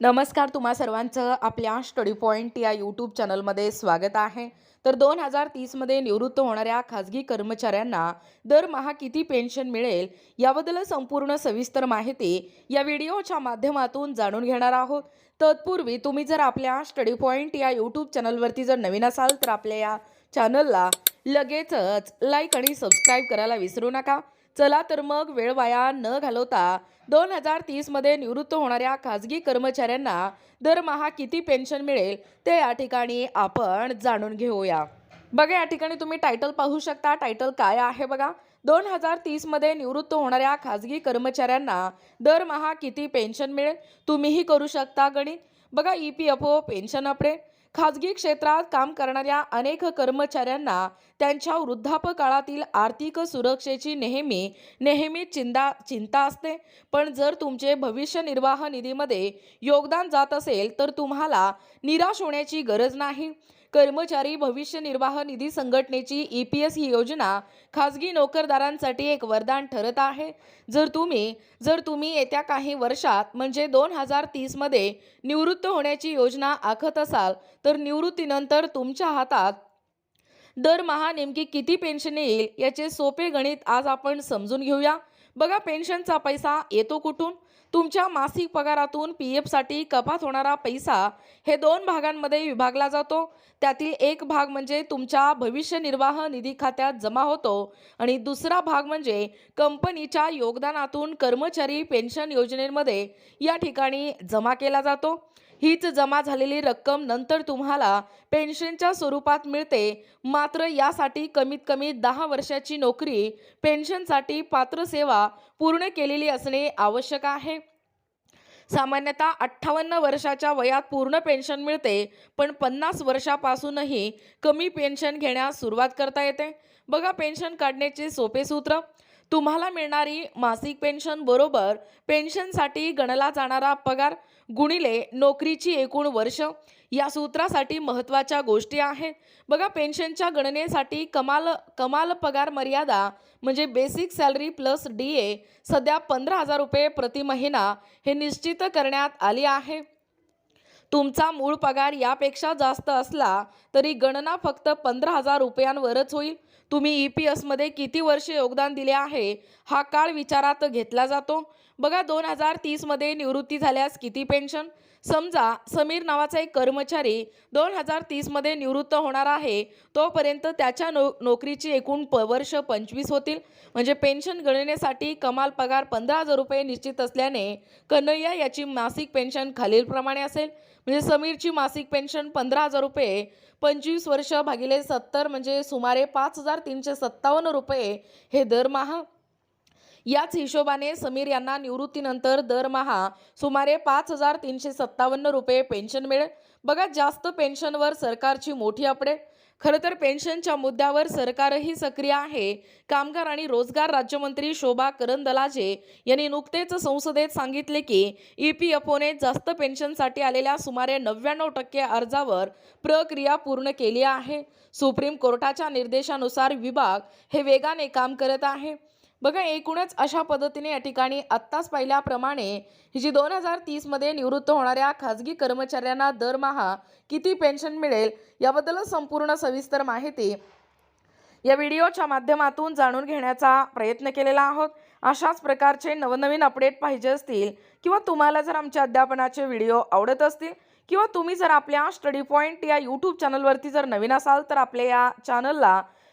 नमस्कार तुम्हा सर्वांचं आपल्या स्टडी पॉईंट या यूट्यूब चॅनलमध्ये स्वागत आहे. तर दोन हजार तीसमध्ये निवृत्त होणाऱ्या खाजगी कर्मचाऱ्यांना दरमहा किती पेन्शन मिळेल याबद्दल संपूर्ण सविस्तर माहिती या व्हिडिओच्या माध्यमातून जाणून घेणार आहोत. तत्पूर्वी तुम्ही जर आपल्या स्टडी पॉईंट या यूट्यूब चॅनलवरती जर नवीन असाल तर आपल्या या चॅनलला लगेचच लाईक आणि सबस्क्राईब करायला विसरू नका. चला तर मग वेळ वाया न घालवता दोन हजार तीसमध्ये निवृत्त होणाऱ्या खाजगी कर्मचाऱ्यांना दरमहा किती पेन्शन मिळेल ते या ठिकाणी आपण जाणून घेऊया. बघा या ठिकाणी तुम्ही टायटल पाहू शकता. टायटल काय आहे बघा? दोन हजार तीसमध्ये निवृत्त होणाऱ्या खाजगी कर्मचाऱ्यांना दरमहा किती पेन्शन मिळेल? तुम्हीही करू शकता गणित. बघा E P F O pension update. खाजगी क्षेत्रात काम करणाऱ्या अनेक कर्मचाऱ्यांना त्यांच्या वृद्धापकाळातील आर्थिक सुरक्षेची नेहमी नेहमी चिंता चिंता असते. पण जर तुमचे भविष्य निर्वाह निधीमध्ये योगदान जात असेल तर तुम्हाला निराश होण्याची गरज नाही. कर्मचारी भविष्य निर्वाह निधी संघटनेची ई पी एस ही योजना खाजगी नोकरदारांसाठी एक वरदान ठरत आहे. जर तुम्ही जर तुम्ही येत्या काही वर्षात म्हणजे दोन हजार तीसमध्ये निवृत्त होण्याची योजना आखत असाल तर निवृत्तीनंतर तुमच्या हातात दरमहा नेमकी किती पेन्शन येईल याचे सोपे गणित आज आपण समजून घेऊया. बघा पेन्शनचा पैसा येतो कुठून? तुमच्या मासिक पगारातून पी एफसाठी कपात होणारा पैसा हे दोन भागांमध्ये विभागला जातो. त्यातील एक भाग म्हणजे तुमच्या भविष्य निर्वाह निधी खात्यात जमा होतो आणि दुसरा भाग म्हणजे कंपनीच्या योगदानातून कर्मचारी पेन्शन योजनेमध्ये या ठिकाणी जमा केला जातो. हीच जमा झालेली रक्कम नंतर तुम्हाला पेन्शनच्या स्वरूपात मिळते. मात्र यासाठी कमीत कमी दहा वर्षाची नोकरी पेन्शनसाठी पात्र सेवा पूर्ण केलेली असणे आवश्यक आहे. सामान्यतः अठ्ठावन्न वर्षाच्या वयात पूर्ण पेन्शन मिळते पण पन्नास वर्षापासूनही कमी पेन्शन घेण्यास सुरुवात करता येते. बघा पेन्शन काढण्याचे सोपे सूत्र. तुम्हाला मिळणारी मासिक पेन्शन बरोबर पेन्शनसाठी गणला जाणारा पगार. गुणिले नोकरीची एकूण वर्ष. या सूत्रासाठी महत्त्वाच्या गोष्टी आहेत. बघा पेन्शनच्या गणनेसाठी कमाल कमाल पगार मर्यादा म्हणजे basic salary plus D A सध्या पंधरा हजार रुपये प्रति महिना हे निश्चित करण्यात आली आहे. तुमचा मूळ पगार यापेक्षा जास्त असला तरी गणना फक्त पंधरा हजार रुपयांवरच होईल. तुम्ही ई पी एसमध्ये किती वर्षे योगदान दिले आहे हा काळ विचारात घेतला जातो. बघा दोन हजार तीसमध्ये निवृत्ती झाल्यास किती पेन्शन समजा समीर नावाचा एक कर्मचारी दोन हजार तीसमध्ये निवृत्त होणार आहे तोपर्यंत त्याच्या नो नोकरीची एकूण प वर्ष पंचवीस होतील. म्हणजे पेन्शन गणनेसाठी कमाल पगार पंधरा हजार रुपये निश्चित असल्याने कन्हैया याची मासिक पेन्शन खालीलप्रमाणे असेल. म्हणजे समीरची मासिक पेन्शन पंधरा हजार रुपये पंचवीस वर्ष भागिले सत्तर म्हणजे सुमारे पाच हजार तीनशे सत्तावन्न रुपये हे दरमहा याच हिशोबाने समीर यांना निवृत्तीनंतर दरमहा सुमारे पाच हजार तीनशे सत्तावन्न रुपये पेन्शन मिळेल. बघा जास्त पेन्शनवर सरकारची मोठी अपडेट. खरं तर पेन्शनच्या मुद्द्यावर सरकारही सक्रिय आहे. कामगार आणि रोजगार राज्यमंत्री शोभा करंदलाजे यांनी नुकतेच संसदेत सांगितले की ई पी एफ ओने जास्त पेन्शनसाठी आलेल्या सुमारे नव्याण्णव टक्के अर्जावर प्रक्रिया पूर्ण केली आहे. सुप्रीम कोर्टाच्या निर्देशानुसार विभाग हे वेगाने काम करत आहे. बघा एकूणच अशा पद्धतीने या ठिकाणी आत्ताच पाहिल्याप्रमाणे ही जी दोन हजार तीसमध्ये निवृत्त होणाऱ्या खाजगी कर्मचाऱ्यांना दरमहा किती पेन्शन मिळेल याबद्दल संपूर्ण सविस्तर माहिती या व्हिडिओच्या माध्यमातून जाणून घेण्याचा प्रयत्न केलेला आहोत. अशाच प्रकारचे नवनवीन अपडेट पाहिजे असतील किंवा तुम्हाला जर आमच्या अध्यापनाचे व्हिडिओ आवडत असतील किंवा तुम्ही जर आपल्या स्टडी पॉईंट या यूट्यूब चॅनलवरती जर नवीन असाल तर आपल्या या चॅनलला